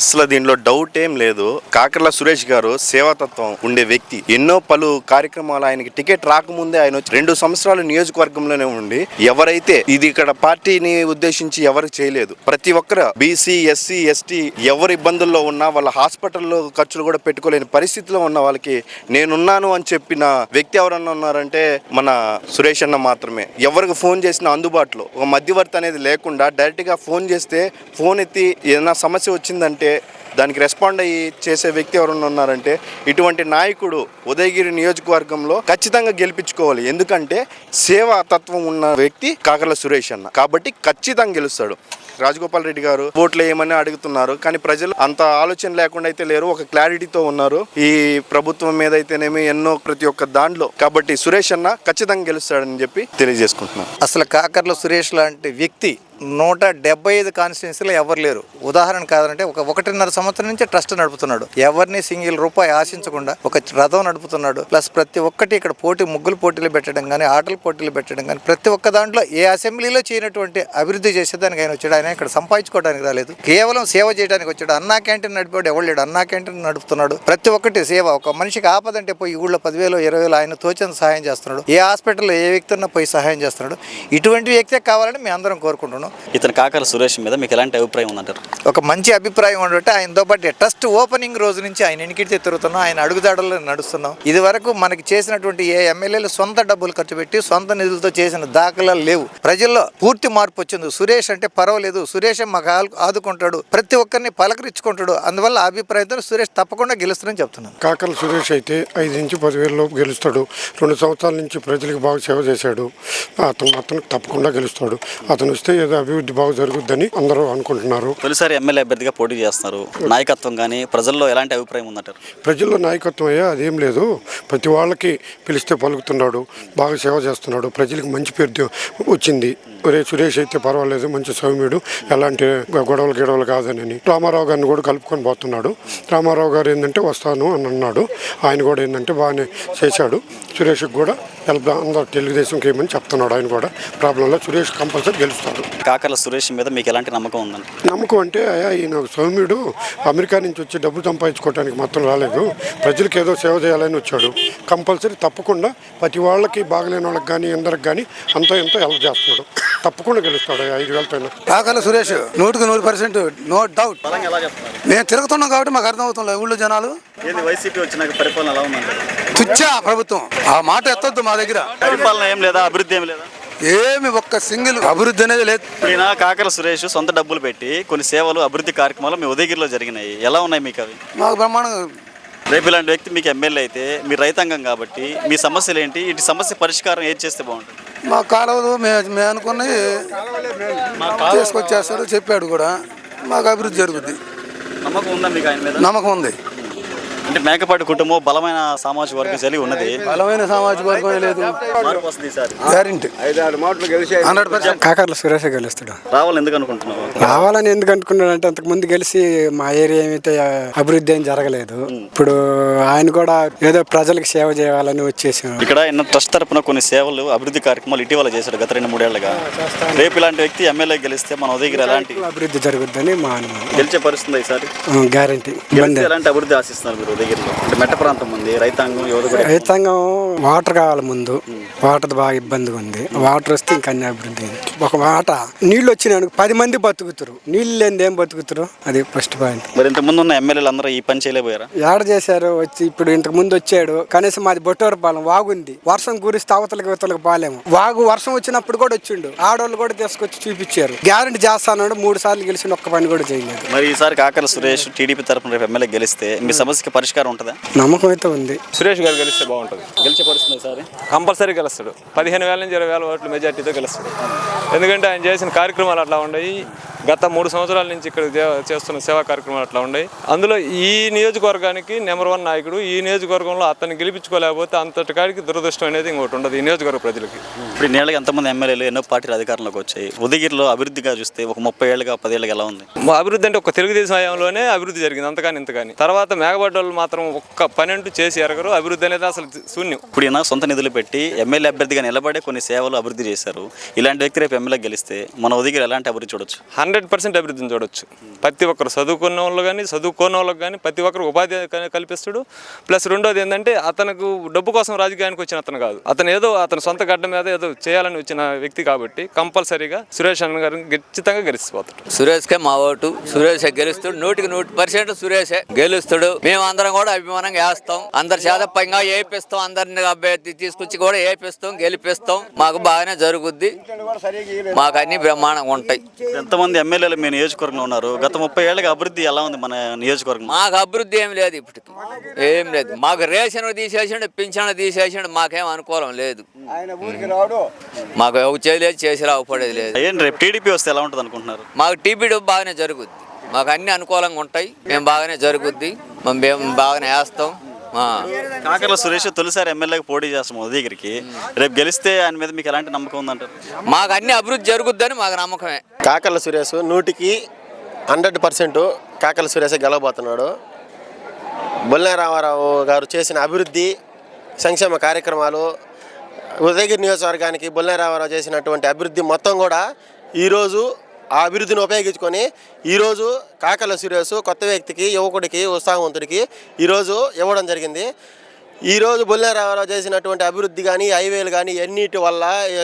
అసలు దీనిలో డౌట్ ఏం లేదు. కాకర్ల సురేష్ గారు సేవాతత్వం ఉండే వ్యక్తి. ఎన్నో పలు కార్యక్రమాలు ఆయనకి టికెట్ రాకముందే ఆయన వచ్చి రెండు సంవత్సరాలు నియోజకవర్గంలోనే ఉండి ఎవరైతే ఇది ఇక్కడ పార్టీని ఉద్దేశించి ఎవరు చేయలేదు. ప్రతి ఒక్కరు బీసీ ఎస్సీ ఎస్టీ ఎవరు ఇబ్బందుల్లో ఉన్నా వాళ్ళ హాస్పిటల్లో ఖర్చులు కూడా పెట్టుకోలేని పరిస్థితిలో ఉన్న వాళ్ళకి నేనున్నాను అని చెప్పిన వ్యక్తి ఎవరన్నా ఉన్నారంటే మన సురేష్ అన్న మాత్రమే. ఎవరికి ఫోన్ చేసినా అందుబాటులో. ఒక మధ్యవర్తి అనేది లేకుండా డైరెక్ట్గా ఫోన్ చేస్తే ఫోన్ ఎత్తి ఏదైనా సమస్య వచ్చిందంటే దానికి రెస్పాండ్ అయ్యి చేసే వ్యక్తి ఎవరన్నా ఉన్నారంటే ఇటువంటి నాయకుడు ఉదయగిరి నియోజకవర్గంలో ఖచ్చితంగా గెలిపించుకోవాలి. ఎందుకంటే సేవా తత్వం ఉన్న వ్యక్తి కాకర్ల సురేష్ అన్న. కాబట్టి ఖచ్చితంగా గెలుస్తాడు. రాజగోపాల్ రెడ్డి గారు ఓట్లు వేయమని అడుగుతున్నారు. కానీ ప్రజలు అంత ఆలోచన లేకుండా అయితే లేరు. ఒక క్లారిటీతో ఉన్నారు. ఈ ప్రభుత్వం మీద అయితేనేమి ఎన్నో ప్రతి ఒక్క దాంట్లో. కాబట్టి సురేష్ అన్న ఖచ్చితంగా గెలుస్తాడని చెప్పి తెలియజేసుకుంటున్నాను. అసలు కాకర్ల సురేష్ లాంటి వ్యక్తి నూట డెబ్బై ఐదు కాన్స్టిట్యున్సీలో ఎవరు లేరు. ఉదాహరణ కాదంటే ఒక ఒకటిన్నర సంవత్సరం నుంచి ట్రస్ట్ నడుపుతున్నాడు. ఎవరిని సింగిల్ రూపాయి ఆశించకుండా ఒక రథం నడుపుతున్నాడు. ప్లస్ ప్రతి ఒక్కటి ఇక్కడ పోటీ ముగ్గులు పోటీలు పెట్టడం కానీ ఆటల పోటీలు పెట్టడం కానీ ప్రతి ఒక్క దాంట్లో ఏ అసెంబ్లీలో చేయనటువంటి అభివృద్ధి చేసేదానికి ఆయన వచ్చాడు. ఆయన ఇక్కడ సంపాదించుకోవడానికి రాలేదు. కేవలం సేవ చేయడానికి వచ్చాడు. అన్నా క్యాంటీన్ నడిపాడు. ఎవరు లేడు? అన్నా క్యాంటీన్ నడుపుతున్నాడు. ప్రతి ఒక్కటి సేవ. ఒక మనిషికి ఆపదంటే పోయి ఊళ్ళో పదివేలు ఇరవై వేలు ఆయన తోచిన సహాయం చేస్తున్నాడు. ఏ హాస్పిటల్లో ఏ వ్యక్తి ఉన్నా పోయి సహాయం చేస్తున్నాడు. ఇటువంటి వ్యక్తే కావాలని మేము అందరం కోరుకుంటున్నాం. ఇతను కాకర సురేష్ మీద మీకు ఎలాంటి అభిప్రాయం ఉందంటారు? ఒక మంచి అభిప్రాయం ఉండబట్టి ఆయనతో పాటు ట్రస్ట్ ఓపెనింగ్ రోజు నుంచి ఆయన ఎన్నికైతే తిరుగుతున్నాం ఆయన అడుగుదాడల్లో నడుస్తున్నాం. ఇది వరకు మనకి చేసినటువంటి ఏ ఎమ్మెల్యేలు సొంత డబ్బులు ఖర్చు పెట్టి సొంత నిధులతో చేసిన దాఖలాలు లేవు. ప్రజల్లో పూర్తి మార్పు వచ్చింది. సురేష్ అంటే పర్వాలేదు. సురేష్ మాకు ఆదుకుంటాడు. ప్రతి ఒక్కరిని పలకరించుకుంటాడు. అందువల్ల అభిప్రాయంతో సురేష్ తప్పకుండా గెలుస్తారని చెప్తున్నాను. కాకల సురేష్ అయితే ఐదు నుంచి పదివేల లోపు గెలుస్తాడు. రెండు సంవత్సరాల నుంచి ప్రజలకు బాగా సేవ చేశాడు. అతను అతను తప్పకుండా గెలుస్తాడు. అతను వస్తే ఏదో అభివృద్ధి బాగా జరుగుద్దని అందరూ అనుకుంటున్నారు. తొలిసారి ఎమ్మెల్యే అభ్యర్థిగా పోటీ చేస్తున్నారు. నాయకత్వం కానీ ప్రజల్లో ఎలాంటి అభిప్రాయం ఉందంటారు? ప్రజల్లో నాయకత్వం అయ్యా అదేం లేదు. ప్రతి వాళ్ళకి పిలిస్తే పలుకుతున్నాడు బాగా సేవ చేస్తున్నాడు ప్రజలకు మంచి పేరు వచ్చింది. ఒరే సురేష్ అయితే పర్వాలేదు మంచి సౌమ్యుడు ఎలాంటి గొడవలు గిడవలు కాదని రామారావు గారిని కూడా కలుపుకొని పోతున్నాడు. రామారావు గారు ఏంటంటే వస్తాను అని అన్నాడు. ఆయన కూడా ఏంటంటే బాగానే చేశాడు. సురేష్కి కూడా హెల్ప్ అందరూ తెలుగుదేశంకి ఏమని చెప్తున్నాడు ఆయన కూడా. ప్రాబ్లంలో సురేష్ కంపల్సరీ గెలుస్తాడు. కాకర్ల సురేష్ మీద మీకు ఎలాంటి నమ్మకం ఉందండి? నమ్మకం అంటే ఈయన సౌమ్యుడు అమెరికా నుంచి వచ్చి డబ్బు సంపాదించుకోవడానికి మాత్రం రాలేదు. ప్రజలకు ఏదో సేవ చేయాలని వచ్చాడు. కంపల్సరీ తప్పకుండా ప్రతి వాళ్ళకి బాగలేని వాళ్ళకి కానీ అందరికి కానీ అంతో ఎంతో హెల్ప్ చేస్తున్నాడు. తప్పకుండా గెలుస్తాడు ఐదు వేలతో కాకల సురేష్ నూటికి నూరు పర్సెంట్ నో డౌట్ మేము తిరుగుతున్నాం కాబట్టి మాకు అర్థమవుతుంది ఊళ్ళో జనాలు. ఏంది వైసీపీ వచ్చినాక పరిపాలన ఎలా తుచ్చా ప్రభుత్వం. ఆ మాట ఎత్తొద్దు మా దగ్గర. పరిపాలన ఏం లేదా? అభివృద్ధి ఏం లేదా? ఏమి ఒక్క సింగిల్ అభివృద్ధి అనేది లేదు. ఇప్పుడు ఈయన కాకర సురేష్ సొంత డబ్బులు పెట్టి కొన్ని సేవలు అభివృద్ధి కార్యక్రమాలు మీ ఉదయగిరిలో జరిగినాయి. ఎలా ఉన్నాయి మీకు అవి? మాకు బ్రహ్మాండంగా రేపు ఇలాంటి వ్యక్తి మీకు ఎమ్మెల్యే అయితే మీరు రైతాంగం కాబట్టి మీ సమస్యలు ఏంటి? ఇటు సమస్య పరిష్కారం ఏది చేస్తే బాగుంటుంది? మా కాలువలు మేము అనుకున్నవి తీసుకొచ్చేస్తాడు చెప్పాడు కూడా. మాకు అభివృద్ధి జరుగుద్ది. నమ్మకం ఉందా మీకు ఆయన మీద నమ్మకం ఉంది అంటే మేకపాటి కుటుంబం బలమైన సామాజిక వర్గం జరిగి ఉన్నది. బలమైన సామాజిక వర్గం లేదు. Guarantee. Hundred percent. Kakarla Suresh గెలుస్తాడు. రావాలని ఎందుకు అనుకుంటున్నావు? రావాలని ఎందుకు అనుకున్నాడు అంటే అంతకు ముందు గెలిచి మా ఏరియా ఏమైతే అభివృద్ధి ఏం జరగలేదు. ఇప్పుడు ఆయన కూడా ఏదో ప్రజలకు సేవ చేయాలని వచ్చేసాం ఇక్కడ ఎన్నో ట్రస్ట్ తరపున కొన్ని సేవలు అభివృద్ధి కార్యక్రమాలు ఇటీవల చేశాడు గత రెండు మూడేళ్ళుగా. రేపు ఇలాంటి వ్యక్తి ఎమ్మెల్యే గెలిస్తే మన ఉదయగిరి ఎలాంటి అభివృద్ధి జరుగుద్దని మా అనుమానం. గెలిచే పరిస్థితి ఈసారి గ్యారంటీ. ఎలాంటి అభివృద్ధి ఆశిస్తున్నారు మీరు? ఉదయగిరిలో అంటే మెట్ట ప్రాంతం ఉంది రైతాంగం యువత కూడా రైతాంగం వాటర్ కావాలి ముందు. వాటర్ బాగా ఇబ్బందిగా ఉంది. వాటర్ వస్తే ఇంకా అన్ని అభివృద్ధి అయింది. ఒక మాట. నీళ్ళు వచ్చినాడు పది మంది బతుకుతారు. నీళ్ళు లేనిది ఏం బతుకుతారు? అది ఫస్ట్ పాయింట్ మరి ఇంత ముందు ఉన్న ఎమ్మెల్యేలు అందరూ ఈ పని చేయలేకపోయారా? ఏడ చేశారు? వచ్చి ఇప్పుడు ఇంతకు ముందు వచ్చాడు. కనీసం మాది బొట్టూరు పాలెం వాగుంది. వర్షం కురిస్తే అవతలకి ఇవతలకి పాలేము. వాగు వర్షం వచ్చినప్పుడు కూడా వచ్చిండు. ఆడవాళ్ళు కూడా తీసుకొచ్చి చూపించారు. గ్యారంటీ చేస్తాను మూడు సార్లు గెలిచిన ఒక్క పని కూడా చేయలేదు. మరి ఈసారి కాకర సురేష్ టీడీపీ తరపున రేపు ఎమ్మెల్యే గెలిస్తే మీ సమస్యకి పరిష్కారం ఉంటుందా? నమ్మకం అయితే ఉంది. సురేష్ గారు గెలిస్తే బాగుంటుంది. గెలిచే పరిస్థితి ఈసారి? కంపల్సరీ గెలుస్తాడు. పదిహేను వేల నుంచి ఇరవై వేల ఓట్ల మెజార్టీతో గెలుస్తాడు. ఎందుకంటే ఆయన చేసిన కార్యక్రమాలు అట్లా ఉన్నాయి గత మూడు సంవత్సరాల నుంచి ఇక్కడ చేస్తున్న సేవా కార్యక్రమాలు అట్లా ఉన్నాయి. అందులో ఈ నియోజకవర్గానికి నెంబర్ వన్ నాయకుడు ఈ నియోజకవర్గంలో అతన్ని గెలిపించుకోలేకపోతే అంతటి కాడికి దురదృష్టం అనేది ఇంకోటి ఉండదు ఈ నియోజకవర్గ ప్రజలకి. ఇప్పుడు నేళ్ళకి ఎంతమంది ఎమ్మెల్యేలు ఎన్నో పార్టీలు అధికారంలోకి వచ్చాయి? ఉదయగిరిలో అభివృద్ధిగా చూస్తే ఒక ముప్పై ఏళ్ళుగా పదేళ్ళగా ఎలా ఉంది? అభివృద్ధి అంటే ఒక తెలుగుదేశం హయాంలోనే అభివృద్ధి జరిగింది అంతకాని ఇంతకాని తర్వాత మేఘబడ్డోళ్ళు మాత్రం ఒక్క పని అంటూ చేసి ఎరగరు అభివృద్ధి అనేది అసలు శూన్యం. ఇప్పుడు ఈయన సొంత నిధులు పెట్టి ఎమ్మెల్యే అభ్యర్థిగా నిలబడే కొన్ని సేవలు అభివృద్ధి చేశారు. ఇలాంటి వ్యక్తి రేపు ఎమ్మెల్యే గెలిస్తే మన ఉదయగిరి ఎలాంటి అభివృద్ధి చూడొచ్చు? హండ్రెడ్ పర్సెంట్ అభివృద్ధిని చూడొచ్చు. ప్రతి ఒక్కరు చదువుకున్న వాళ్ళు కానీ చదువుకోని వాళ్ళకి కానీ ప్రతి ఒక్కరు ఉపాధి కల్పిస్తాడు. ప్లస్ రెండోది ఏంటంటే అతనికి డబ్బు కోసం రాజకీయానికి వచ్చిన అతను కాదు. అతను ఏదో అతను సొంత గడ్డ మీద ఏదో చేయాలని వచ్చిన వ్యక్తి కాబట్టి కంపల్సరీగా సురేష్ అన్న గారిని ఖచ్చితంగా గెలిచిపోతాడు. సురేష్కే మా ఓటు. సురేష్ గెలుస్తాడు. నూటికి నూటి పర్సెంట్ సురేషే గెలుస్తాడు. మేము అందరం కూడా అభిమానంగా వేస్తాం. అందరి శాతపంగా ఏపిస్తాం. అందరిని అభ్యర్థి తీసుకొచ్చి కూడా ఏపిస్తాం గెలిపిస్తాం. మాకు బాగానే జరుగుద్ది. మాకు అన్ని బ్రహ్మాండంగా ఉంటాయి. ఎంతమంది ఎమ్మెల్యేలు మీ నియోజకవర్గంలో ఉన్నారు. గత ముప్పై ఏళ్ళకి అభివృద్ధి ఎలా ఉంది మన నియోజకవర్గం మాకు అభివృద్ధి ఏం లేదు ఇప్పటికి. ఏం లేదు. మాకు రేషన్ తీసేసిండు పింఛన్ తీసేసిండు మాకేం అనుకూలం లేదు. మాకు ఎవరు చేయలేదు చేసి రావపడేది లేదు. ఏంటి రేపు టీడీపీ వస్తే ఎలా ఉంటుంది అనుకుంటున్నారు? మాకు టీపీడీ బాగానే జరుగుద్ది. మాకు అన్ని అనుకూలంగా ఉంటాయి. మేము బాగానే జరుగుద్ది. మేము బాగానే వేస్తాం. కాకర్ల సురేష్ తొలిసారి ఎమ్మెల్యేకి పోటీ చేస్తాం ఉదయగిరికి రేపు గెలిస్తే ఆయన మీద మీకు ఎలాంటి నమ్మకం ఉందంటారు? మాకు అన్ని అభివృద్ధి జరుగుద్దని మాకు నమ్మకమే. కాకర్ల సురేష్ నూటికి హండ్రెడ్ పర్సెంట్ కాకర్ల సురేష్ గెలవబోతున్నాడు. బొల్లె రామారావు గారు చేసిన అభివృద్ధి సంక్షేమ కార్యక్రమాలు ఉదయగిరి నియోజకవర్గానికి బొల్లె రామారావు చేసినటువంటి అభివృద్ధి మొత్తం కూడా ఈరోజు ఆ అభివృద్ధిని ఉపయోగించుకొని ఈరోజు కాకల సురేష్ కొత్త వ్యక్తికి యువకుడికి ఉత్సాహవంతుడికి ఈరోజు ఇవ్వడం జరిగింది. ఈరోజు బొల్లారావు చేసినటువంటి అభివృద్ధి కానీ హైవేలు కానీ అన్నిటి వల్ల ఈ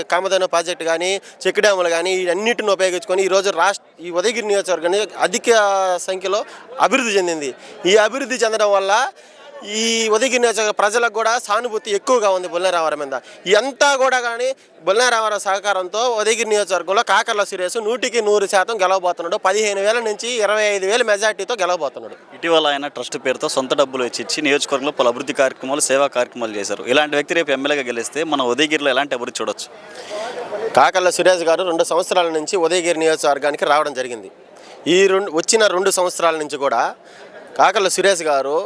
ప్రాజెక్ట్ కానీ చెక్ డ్యాములు కానీ అన్నిటిని ఉపయోగించుకొని ఈరోజు రాష్ట్ర ఈ ఉదయగిరి నియోజకవర్గాన్ని అధిక సంఖ్యలో అభివృద్ధి చెందింది. ఈ అభివృద్ధి చెందడం వల్ల ఈ ఉదయగిరి నియోజక ప్రజలకు కూడా సానుభూతి ఎక్కువగా ఉంది బొల్లారావారం మీద. ఇదంతా కూడా కానీ బొల్లారావారం సహకారంతో ఉదయగిరి నియోజకవర్గంలో కాకర్ల సురేష్ నూటికి నూరు శాతం గెలవబోతున్నాడు. పదిహేను వేల నుంచి ఇరవై ఐదు వేల మెజార్టీతో గెలవబోతున్నాడు. ఇటీవల ఆయన ట్రస్ట్ పేరుతో సొంత డబ్బులు ఇచ్చి ఇచ్చి నియోజకవర్గంలో పలు అభివృద్ధి కార్యక్రమాలు సేవా కార్యక్రమాలు చేశారు. ఇలాంటి వ్యక్తి రేపు ఎమ్మెల్యేగా గెలిస్తే మన ఉదయగిరిలో ఎలాంటి అభివృద్ధి చూడొచ్చు? కాకర్ల సురేష్ గారు రెండు సంవత్సరాల నుంచి ఉదయగిరి నియోజకవర్గానికి రావడం జరిగింది. ఈ రెండు వచ్చిన రెండు సంవత్సరాల నుంచి కూడా కాకర్ల సురేష్ గారు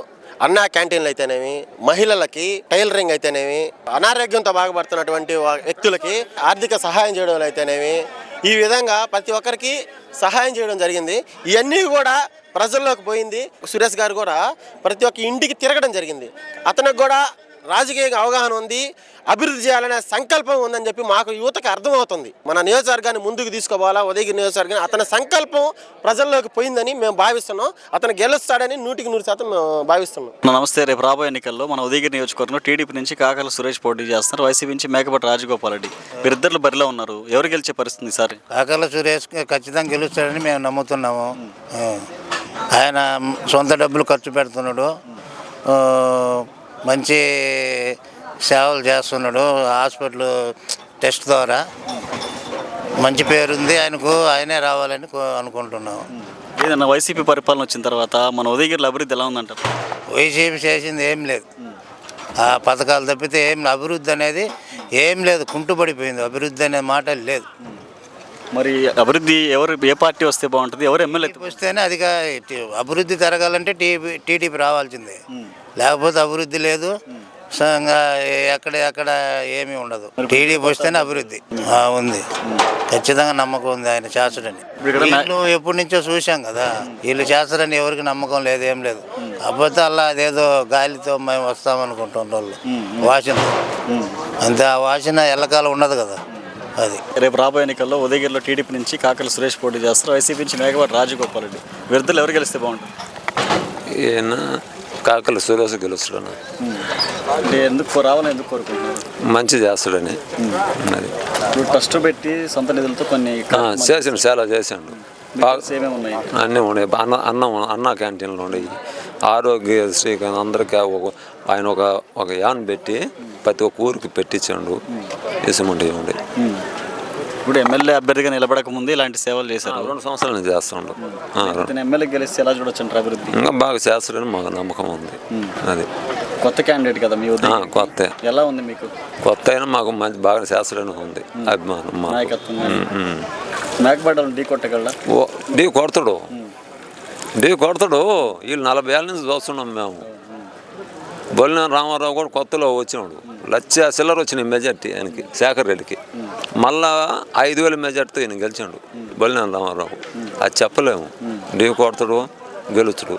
అన్నా క్యాంటీన్లు అయితేనేమి మహిళలకి టైలరింగ్ అయితేనేమి అనారోగ్యంతో బాగుపడుతున్నటువంటి వ్యక్తులకి ఆర్థిక సహాయం చేయడం అయితేనేమి ఈ విధంగా ప్రతి ఒక్కరికి సహాయం చేయడం జరిగింది. ఇవన్నీ కూడా ప్రజల్లోకి పోయింది. సురేష్ గారు కూడా ప్రతి ఒక్క ఇంటికి తిరగడం జరిగింది. అతనికి కూడా రాజకీయ అవగాహన ఉంది అభివృద్ధి చేయాలనే సంకల్పం ఉందని చెప్పి మాకు యువతకు అర్థమవుతుంది. మన నియోజకవర్గాన్ని ముందుకు తీసుకోవాలా ఉదయగిరి నియోజకవర్గాన్ని? అతని సంకల్పం ప్రజల్లోకి పోయిందని మేము భావిస్తున్నాం. అతను గెలుస్తాడని నూటికి నూరు శాతం మేము భావిస్తున్నాం. నమస్తే రేపు రాబోయే ఎన్నికల్లో మన ఉదయగిరి నియోజకవర్గంలో టీడీపీ నుంచి కాకల సురేష్ పోటీ చేస్తున్నారు. వైసీపీ నుంచి మేకపాటి రాజగోపాల్ రెడ్డి. వీరిద్దరు బరిలో ఉన్నారు. ఎవరు గెలిచే పరిస్థితి ఈసారి? కాకర్ల సురేష్ ఖచ్చితంగా గెలుస్తాడని మేము నమ్ముతున్నాము. ఆయన సొంత డబ్బులు ఖర్చు పెడుతున్నాడు. మంచి సేవలు చేస్తున్నాడు. హాస్పిటల్ టెస్ట్ ద్వారా. మంచి పేరుంది. ఆయనకు ఆయనే రావాలని కో- అనుకుంటున్నాము. ఏదన్నా వైసీపీ పరిపాలన వచ్చిన తర్వాత మన ఉదయగిరిలో అభివృద్ధి ఎలా ఉందంటారు? వైసీపీ చేసింది ఏం లేదు. ఆ పథకాలు తప్పితే ఏం అభివృద్ధి అనేది ఏం లేదు. కుంటుపడిపోయింది. అభివృద్ధి అనే మాట లేదు. మరి అభివృద్ధి ఎవరు ఏ పార్టీ వస్తే బాగుంటుంది? ఎవరు ఎమ్మెల్యే వస్తేనే అది అభివృద్ధి జరగాలంటే టీపీ టీడీపీ రావాల్సిందే. లేకపోతే అభివృద్ధి లేదు. ఎక్కడ ఎక్కడ ఏమీ ఉండదు. టీడీపీ వస్తేనే అభివృద్ధి. ఉంది. ఖచ్చితంగా నమ్మకం ఉంది ఆయన చేస్తాడని వీళ్ళు ఎప్పటి నుంచో చూసాం కదా. వీళ్ళు చేస్తారని ఎవరికి నమ్మకం లేదు ఏం లేదు. అబద్ధం అలా అదేదో గాలితో మేము వస్తామనుకుంటున్న వాళ్ళు వాసనతో అంతే ఆ వాసన ఎల్లకాలం ఉండదు కదా. అది. రేపు రాబోయే ఎన్నికల్లో ఉదయగిరిలో టీడీపీ నుంచి కాకల సురేష్ పోటీ చేస్తారు. వైసీపీ నుంచి మేకపాటి రాజగోపాల్ రెడ్డి. వీరిద్దరు ఎవరు గెలిస్తే బాగుంటుంది? ఈయన కాకల సురేష్ గెలుస్తాడని అంటే ఎందుకు రావాలని ఎందుకు కోరుకుంటున్నారు? మంచి చేస్తాడని అది ట్రస్ట్ పెట్టి సొంత నిధులతో కొన్ని ఆ, చేసిండు చాలా చేసిండు. ఉన్నాయి? అన్నీ ఉన్నాయి. అన్న అన్నం అన్న క్యాంటీన్లు ఉన్నాయి. ఆరోగ్యశ్రీ కానీ అందరికీ ఒక ఆయన ఒక ఒక యాన్ పెట్టి ప్రతి ఒక్క ఊరికి పెట్టించాడు. ఇసుమండి ఉండి ఇప్పుడు ఎమ్మెల్యే అభ్యర్థిగా నిలబడక ముందు ఇలాంటి సేవలు చేశారు. రెండు సంవత్సరాల నుంచి ఇతను ఎమ్మెల్యే గెలిస్తే ఎలా చూడొచ్చు అంటారు అభివృద్ధి? ఇంకా బాగా చేస్తాడని మాకు నమ్మకం ఉంది. అది. కొత్త క్యాండిడేట్ కదా మీ కొత్త. ఎలా ఉంది మీకు? కొత్త అయినా మాకు మంచి బాగా చేస్తాడని ఉంది. అభిమానం నాయకత్వం. మేకపాటలు ఢీ కొట్టగలరా ఓ ఢీ కొడతాడు. ఢీ కొడతాడు. వీళ్ళు నలభై ఏళ్ళ నుంచి చూస్తున్నాం మేము. బొల్లిన రామారావు కూడా కొత్తలో వచ్చినాడు. లక్ష చిల్లర వచ్చినాయి మెజార్టీ ఆయనకి శేఖర్ రెడ్డికి. మళ్ళా ఐదు వేల మెజార్టీతో ఈయన గెలిచాడు. బొల్లిన రామారావు అది చెప్పలేము. ఢీ కొడతాడు గెలుచుడు